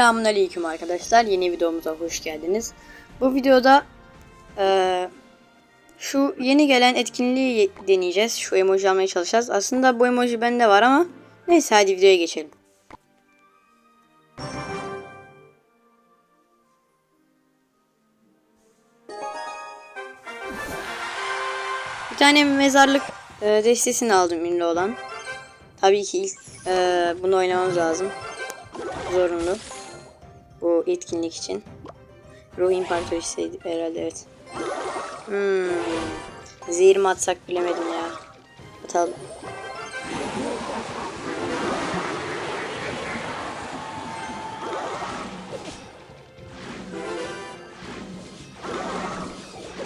Selamünaleyküm arkadaşlar. Yeni videomuza hoş geldiniz. Bu videoda eee, şu yeni gelen etkinliği deneyeceğiz. Şu emoji almaya çalışacağız. Aslında bu emoji bende var ama neyse hadi videoya geçelim. Bir tane mezarlık eee, destesini aldım ünlü olan. Tabii ki ilk eee, bunu oynamamız lazım. Zorunlu. Bu etkinlik için. Ruh İmparatoriçesi herhalde evet. Hmm. Zehir mi atsak bilemedim ya. Atalım.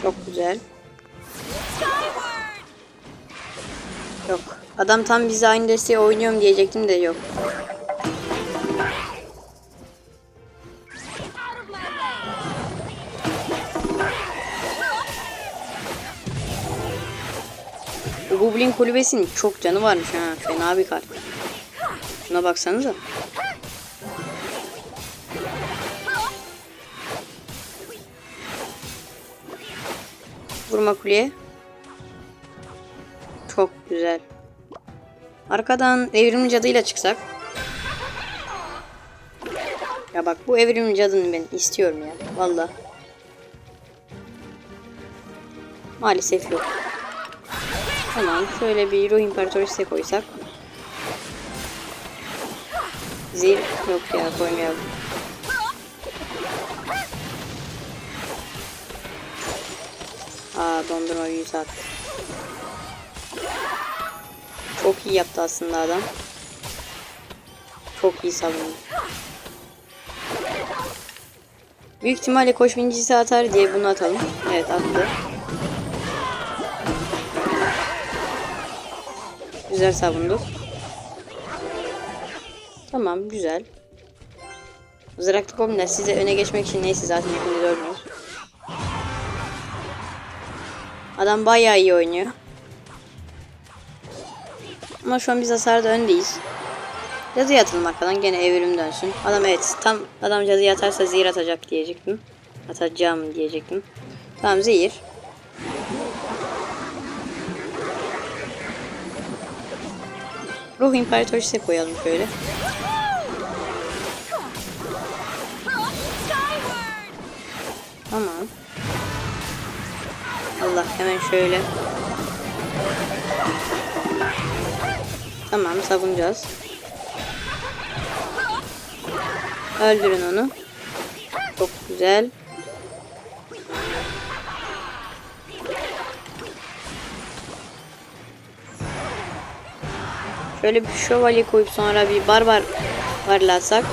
Çok güzel. Yok. Adam tam bize aynı desteği oynuyorum diyecektim de yok. Goblin kulübesinin çok canı varmış ha. Fena bir kart. Şuna baksanıza. Vurma kuleye. Çok güzel. Arkadan evrimli cadıyla çıksak. Ya bak bu evrimli cadını ben istiyorum ya. Valla. Maalesef yok. Tamam şöyle bir ruh imparatoriçe koysak. Zil yok ya koymayalım. Aa dondurma yüz attı. Çok iyi yaptı aslında adam. Çok iyi savundu. Büyük ihtimalle koş binicisi atar diye bunu atalım. Evet attı. Güzel savunduk. Tamam güzel. Zıraklı kombinler size öne geçmek için neyse zaten hepimiz ölmüyoruz. Adam bayağı iyi oynuyor. Ama şu an biz hasarda öndeyiz. Cadıya atalım arkadan gene evrim dönsün. Adam evet tam adam cadıya atarsa zehir atacak diyecektim. Atacağım diyecektim. Tamam zehir. Ruh İmparatoriçe koyalım şöyle. Tamam. Allah hemen şöyle. Tamam savunacağız. Öldürün onu. Çok güzel. Şöyle bir şövalye koyup sonra bir barbar varlatsak.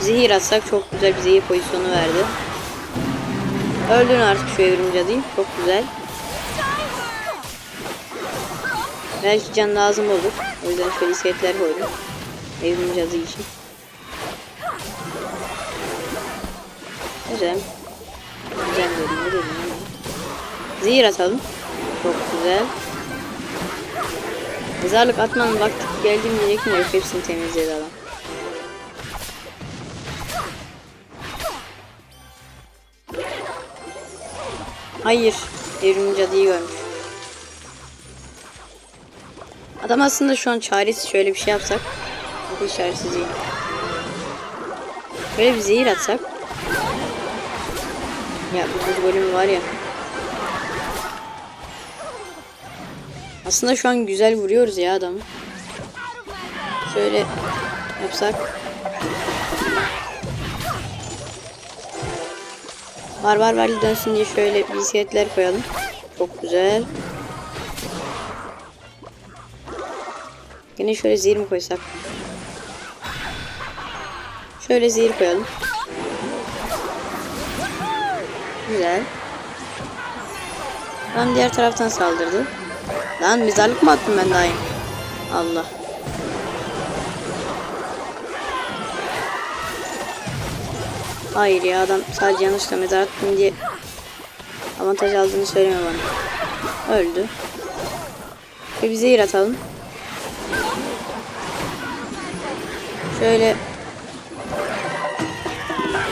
Zehir atsak çok güzel bir zehir pozisyonu verdi. Öldürün artık şu evrim cadıyı. Çok güzel. Belki can lazım olur. O yüzden şöyle iskeletler koydum. Evrim cadı için. Güzel. Güzel dedim? Zehir atalım. Çok güzel. Mezarlık atmanın vakti geldi mi diyecektim de yok hepsini temizledi adam. Hayır. Evrim cadıyı görmüş. Adam aslında şu an çaresiz şöyle bir şey yapsak. Bakın çaresiz değil. Böyle bir zehir atsak. Ya bu golümü var ya. Aslında şu an güzel vuruyoruz ya adamı. Şöyle yapsak. Barbar verli dönsün diye şöyle bisikletler koyalım. Çok güzel. Yine şöyle zehir mi koysak? Şöyle zehir koyalım. Güzel. Lan diğer taraftan saldırdı. Lan mezarlık mı attım ben daha Allah. Hayır ya adam sadece yanlışlıkla mezar attım diye avantaj aldığını söyleme bana. Öldü. Ve bize zehir atalım. Şöyle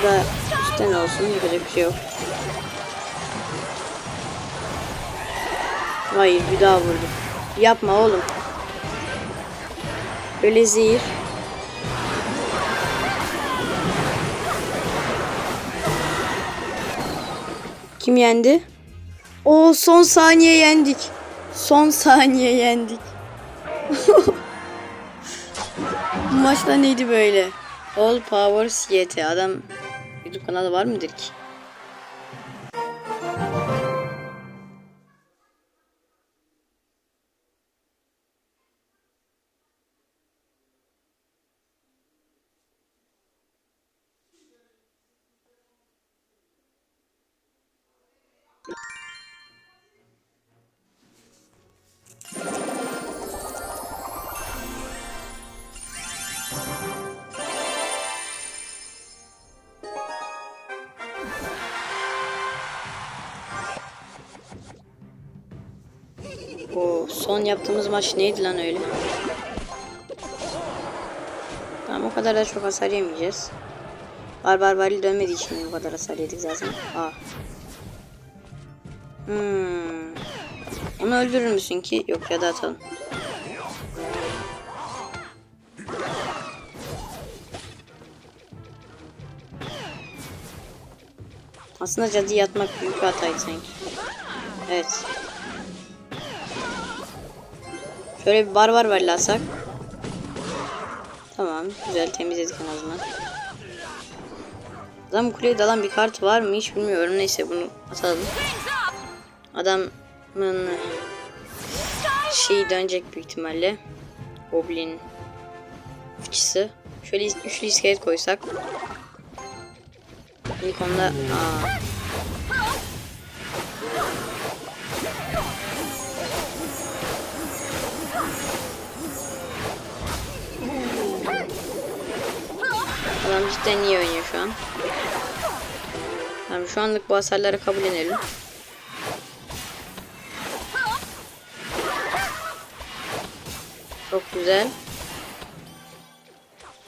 da üstten olsun. Yapacak bir şey yok. Hayır bir daha vurdu. Yapma oğlum. Öyle zehir. Kim yendi? O son saniye yendik. Son saniye yendik. Bu maçta neydi böyle? All Powers YT. Adam YouTube kanalı var mıdır ki? Son yaptığımız maç neydi lan öyle? Tamam o kadar da çok hasar yemeyeceğiz. Barbar Baril dönmediği için bu kadar hasar yedik zaten. Aa. Hmm. Onu öldürür müsün ki? Yok ya da atalım. Aslında cadı yatmak büyük bir hataydı sanki. Evet. Şöyle bir barbar varlasak. Tamam. Güzel temizledik en azından. Adam kuleye dalan bir kart var mı hiç bilmiyorum. Neyse bunu atalım. Adamın şeyi dönecek büyük ihtimalle. Goblin fıçısı. Şöyle üçlü iskelet koysak. İlk onda aa, Adam cidden iyi oynuyor şu an. Tamam şu anlık bu hasarları kabullenelim. Çok güzel.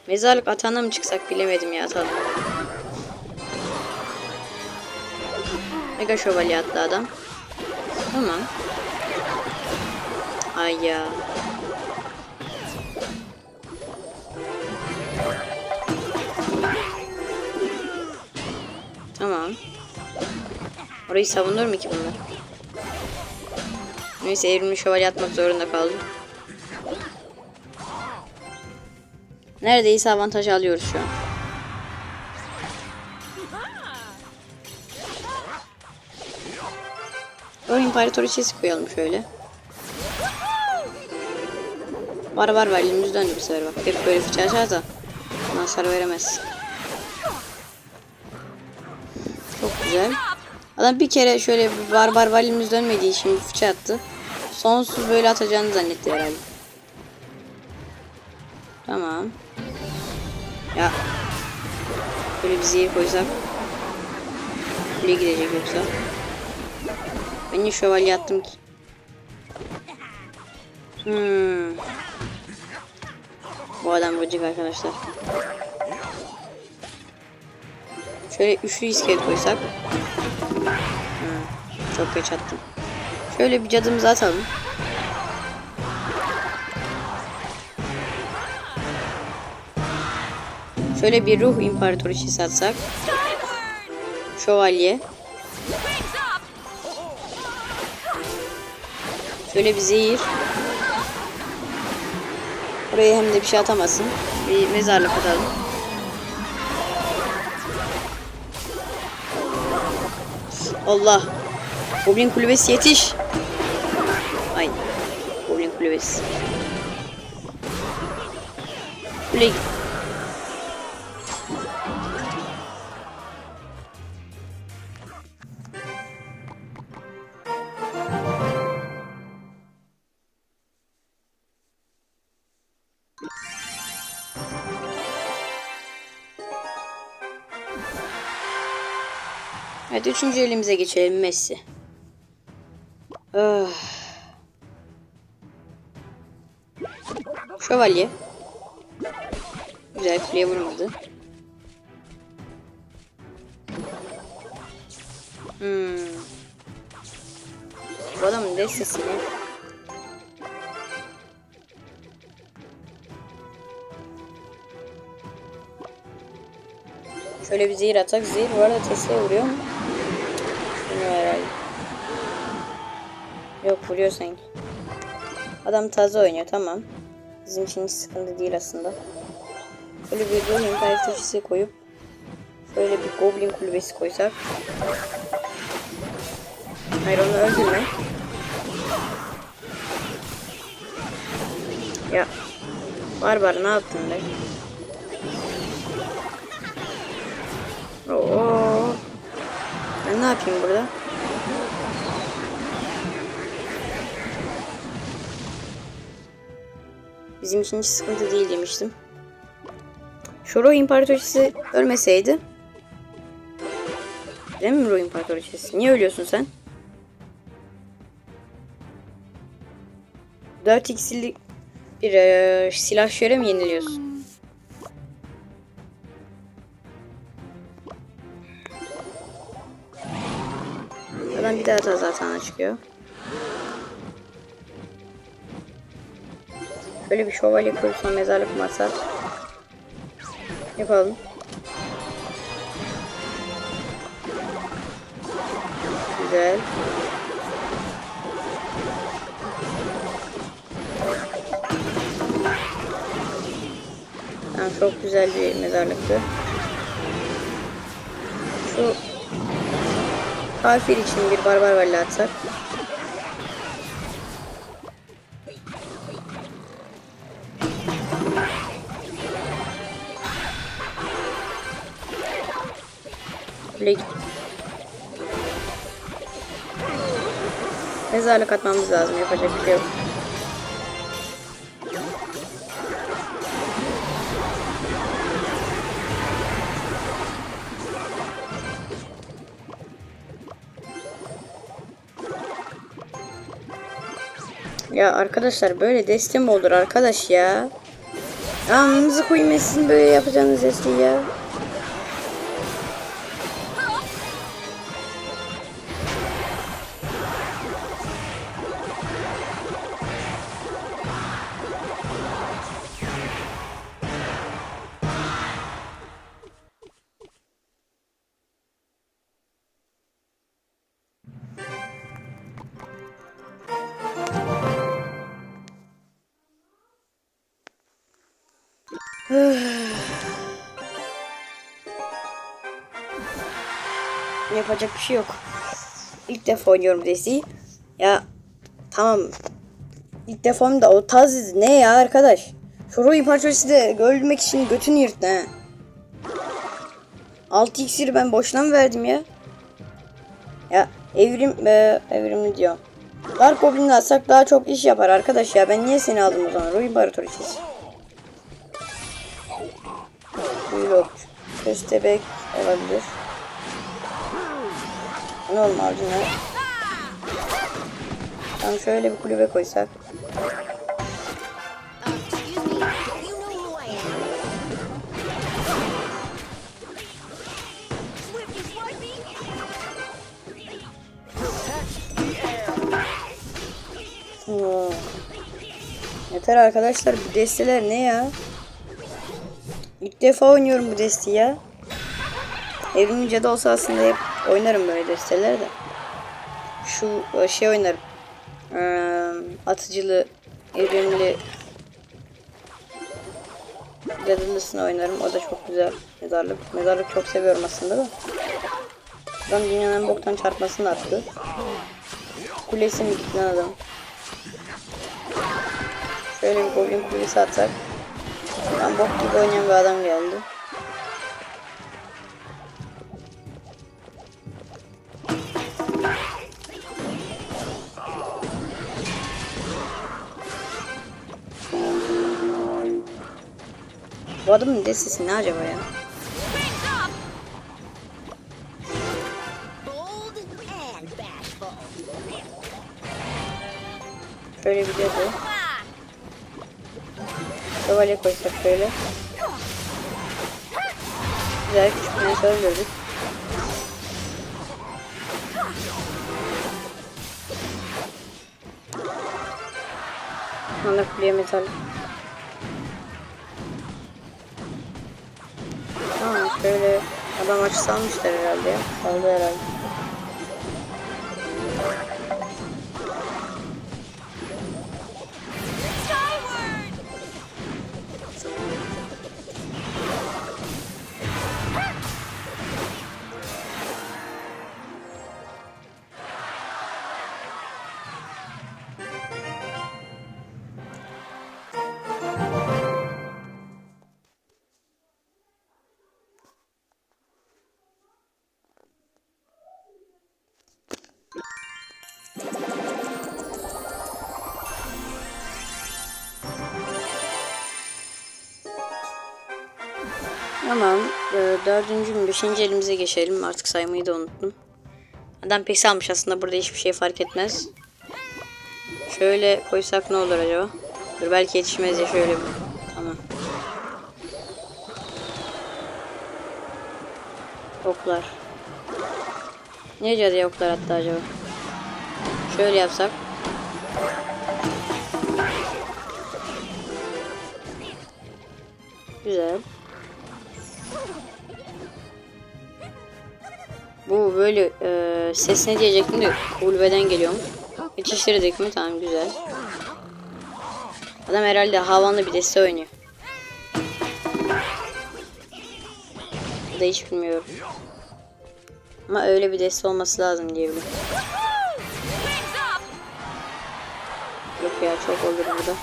Mezarlık atağına mı çıksak bilemedim ya atalım. Mega şövalye attı adam. Tamam. Ay ya. Tamam. Orayı savunur mu ki bunlar? Neyse evrimli şövalye atmak zorunda kaldım. Neredeyse avantaj alıyoruz şu an. O imparatoriçesi koyalım şöyle. Var var var elimiz döndü bir sefer bak. Hep böyle fıçı açarsa hasar veremez. Güzel. Adam bir kere şöyle barbar valimiz dönmediği için fıça attı. Sonsuz böyle atacağını zannetti herhalde. Tamam. Ya. Böyle bir zehir koysak. Kule gidecek yoksa. Ben niye şövalye attım ki? Hmm. Bu adam gıcık arkadaşlar. Şöyle üçlü iskelet koysak. Hmm, çok geç attım. Şöyle bir cadımızı atalım. Şöyle bir ruh imparatoriçesi atsak. Şövalye. Şöyle bir zehir. Oraya hem de bir şey atamasın. Bir mezarlık atalım. Allah. Goblin kulübesi yetiş. Ay. Goblin kulübesi. Kule git. Elimize geçelim Messi. Ah. Şövalye. Güzel kuleye vurmadı. Hmm. Bu adamın destesi ne? Şöyle bir zehir atak. Zehir bu arada Tesla'ya vuruyor mu? Bilmiyorum herhalde. Yok vuruyor sanki. Adam taze oynuyor tamam. Bizim için hiç sıkıntı değil aslında. Şöyle bir Goblin karakteri koyup Şöyle bir Goblin kulübesi koysak. Hayır onu öldürme. Ya. Barbar ne yaptın be? Oo. Ben ne yapayım burada? Bizim için hiç sıkıntı değil demiştim. Şoro İmparatoriçesi ölmeseydi. Değil mi Ro İmparatoriçesi? Niye ölüyorsun sen? 4 x'lik bir e, silah şöyle mi yeniliyorsun? Bir daha da zaten çıkıyor. Böyle bir şövalye kurursam mezarlık masa. Yapalım. Güzel. Tamam, çok güzel bir mezarlıktı. Şu kafir için bir barbar valli atsak. Git. Mezarlık atmamız lazım. Yapacak bir şey yok. Ya arkadaşlar böyle deste mi olur arkadaş ya? Amınızı koyayım sizin böyle yapacağınız desteği ya. Yapacak bir şey yok. İlk defa oynuyorum desteği. Ya tamam. İlk defam da o taz ne ya arkadaş? Şu Roy parçası de öldürmek için götünü yırttı ha. 6 iksiri ben boşuna mı verdim ya? Ya evrim e, evrimli diyor. Dark Goblin'i atsak daha çok iş yapar arkadaş ya. Ben niye seni aldım o zaman? Roy İmparatoriçesi. Blok. Köstebek olabilir. Avcı ne? Tamam şöyle bir kulübe koysak. Oo. Yeter arkadaşlar bu desteler ne ya? İlk defa oynuyorum bu desteği ya. Evrimli cadı olsa aslında hep oynarım böyle desteler de. Şu e, şey oynarım. Ee, atıcılı, evrimli cadılısını oynarım. O da çok güzel. Mezarlık. Mezarlık çok seviyorum aslında da. Adam dünyanın boktan çarpmasını attı. Kulesi mi gitti adam? Şöyle bir goblin kulesi atsak. Ben bok gibi oynayan bir adam geldi. Bu adamın destesi ne acaba ya? Şöyle bir cadı. Şövalye koysak böyle. Güzel küçük bir insan öldürdük. Ana kuleye metal. Ha şöyle adam açısalmışlar herhalde ya. Kaldı herhalde. Tamam. E, dördüncü mü beşinci elimize geçelim. Artık saymayı da unuttum. Adam pes almış aslında burada hiçbir şey fark etmez. Şöyle koysak ne olur acaba? Dur belki yetişmez ya şöyle. Tamam. Oklar. Niye cadıya oklar attı acaba? Şöyle yapsak. Böyle e, ses ne diyecektim de kulübeden geliyormuş. Yetiştirdik mi? Tamam güzel. Adam herhalde havanlı bir deste oynuyor. Bu da hiç bilmiyorum. Ama öyle bir deste olması lazım diye biliyorum. Wings up! Yok ya çok olur burada.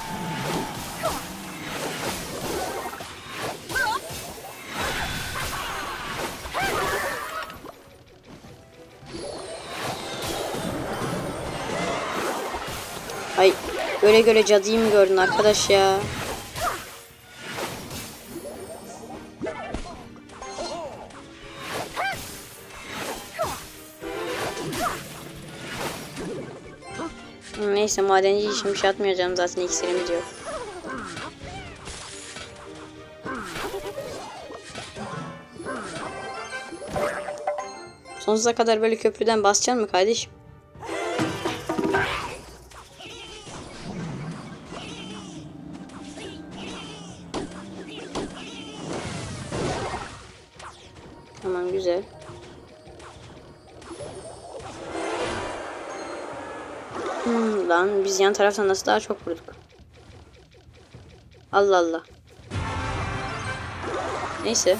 Ay göre cadıyı mı gördün arkadaş ya? Neyse madenci işim bir şey atmayacağım zaten iksirimiz yok. Sonsuza kadar böyle köprüden basacaksın mı kardeşim? Yan taraftan nasıl daha çok vurduk? Allah Allah. Neyse.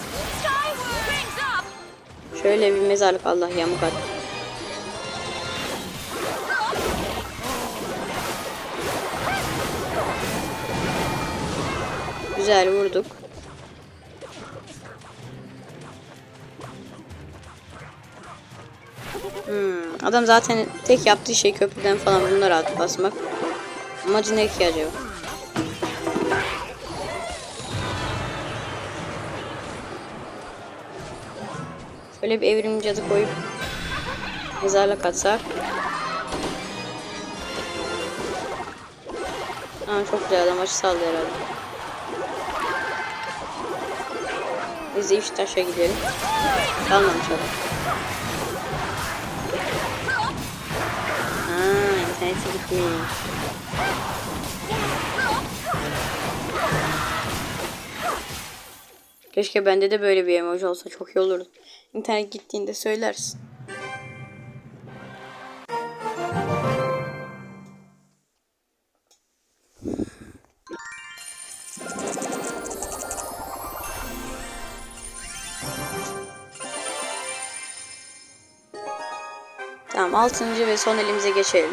Şöyle bir mezarlık Allah yamuk at. Güzel vurduk. Hmm, adam zaten tek yaptığı şey köprüden falan bunları atıp basmak. Amacı ne ki acaba? Şöyle bir evrim cadı koyup mezarlık atsak. Aa, çok güzel adam açı saldı herhalde. Biz de üç taşa gidelim. Kalmamış adam. Aa, interneti gitmiş. Keşke bende de böyle bir emoji olsa çok iyi olurdu. İnternet gittiğinde söylersin. Tamam altıncı ve son elimize geçelim.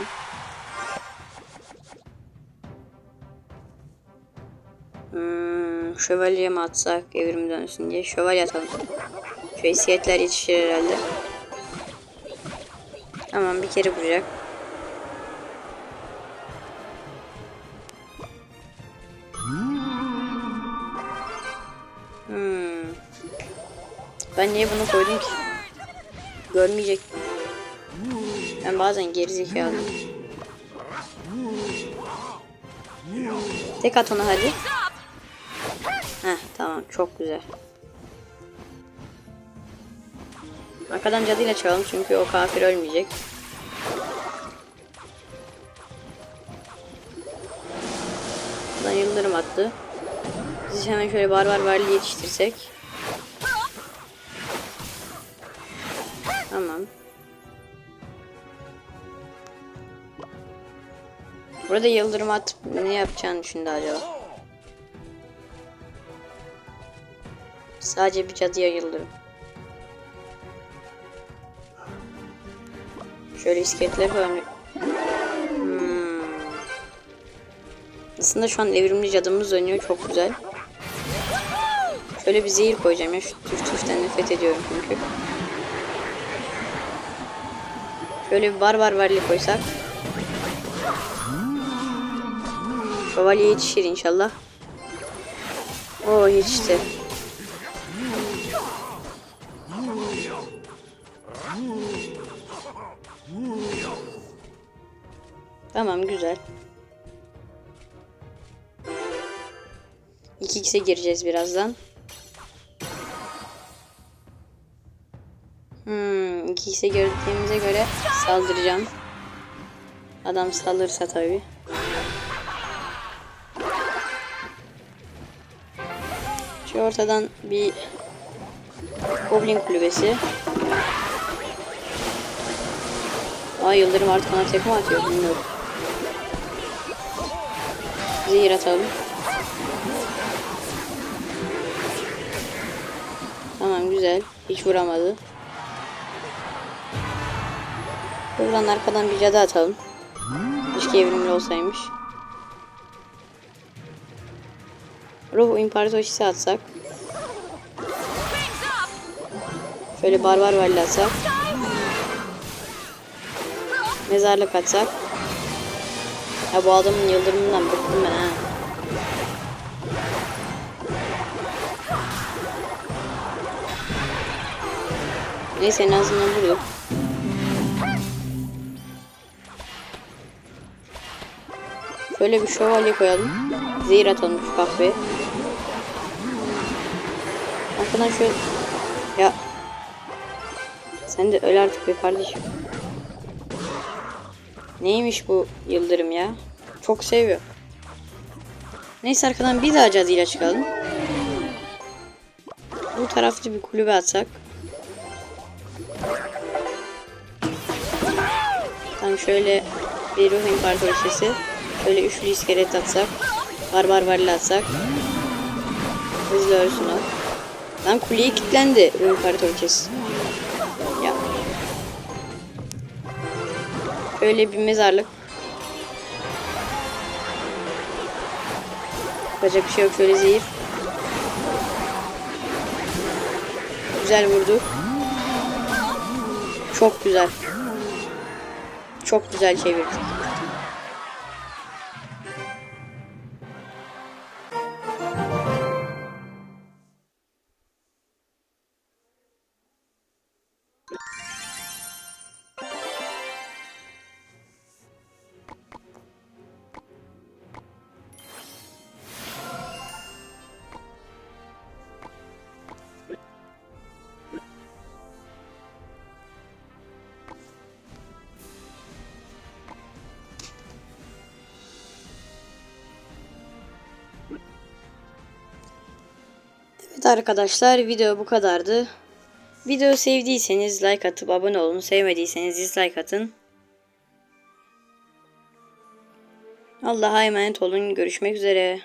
Şövalye mi atsak evrim dönsün diye şövalye atalım. Şu iskeletler yetişir herhalde. Tamam bir kere vuracak. Hmm. Ben niye bunu koydum ki? Görmeyecek. Ben bazen gerizekalı. Tek at onu hadi. Tamam çok güzel. Arkadan cadıyla çalalım çünkü o kafir ölmeyecek. olmadı. Biz hemen şöyle barbar varlığı yetiştirsek. Tamam. Burada yıldırım atıp ne yapacağını düşündü acaba? Sadece bir cadıya yıldırım. Şöyle iskeletler falan. Hmm. Aslında şu an evrimli cadımız dönüyor. Çok güzel. Şöyle bir zehir koyacağım ya. Şu tüf tüften nefret ediyorum çünkü. Şöyle bir barbar varlığı koysak. Şövalye yetişir inşallah. Oo yetişti. Tamam güzel. 2x'e gireceğiz birazdan. Hmm, 2x'e girdiğimize göre saldıracağım. Adam saldırırsa tabii. Şu ortadan bir Goblin kulübesi. Aa Yıldırım artık bana tekme atıyor bilmiyorum. Zehir atalım. Tamam güzel. Hiç vuramadı. Buradan arkadan bir cadı atalım. Keşke evrimli olsaymış. Ruh imparatorisi atsak. Şöyle barbar valli atsak. Mezarlık atsak. Ya bu adamın yıldırımından bıktım ben ha. Neyse en azından vurduk. Şöyle bir şövalye koyalım. Zehir atalım şu kahveye. Arkadan şöyle... Ya... Sen de öl artık be kardeşim. Neymiş bu yıldırım ya? Çok seviyor. Neyse arkadan bir daha cadıyla çıkalım. Bu tarafta bir kulübe atsak. Tam şöyle bir ruh imparatoriçesi. Şöyle üçlü iskelet atsak. Barbar varlı atsak. Hızlı ölsün o. Lan kuleye kilitlendi ruh imparatoriçesi. Ya. Öyle bir mezarlık. Yapacak bir şey yok. Şöyle zehir. Güzel vurdu. Çok güzel. Çok güzel çevirdik. Arkadaşlar video bu kadardı. Video sevdiyseniz like atıp abone olun. Sevmediyseniz dislike atın. Allah'a emanet olun. Görüşmek üzere.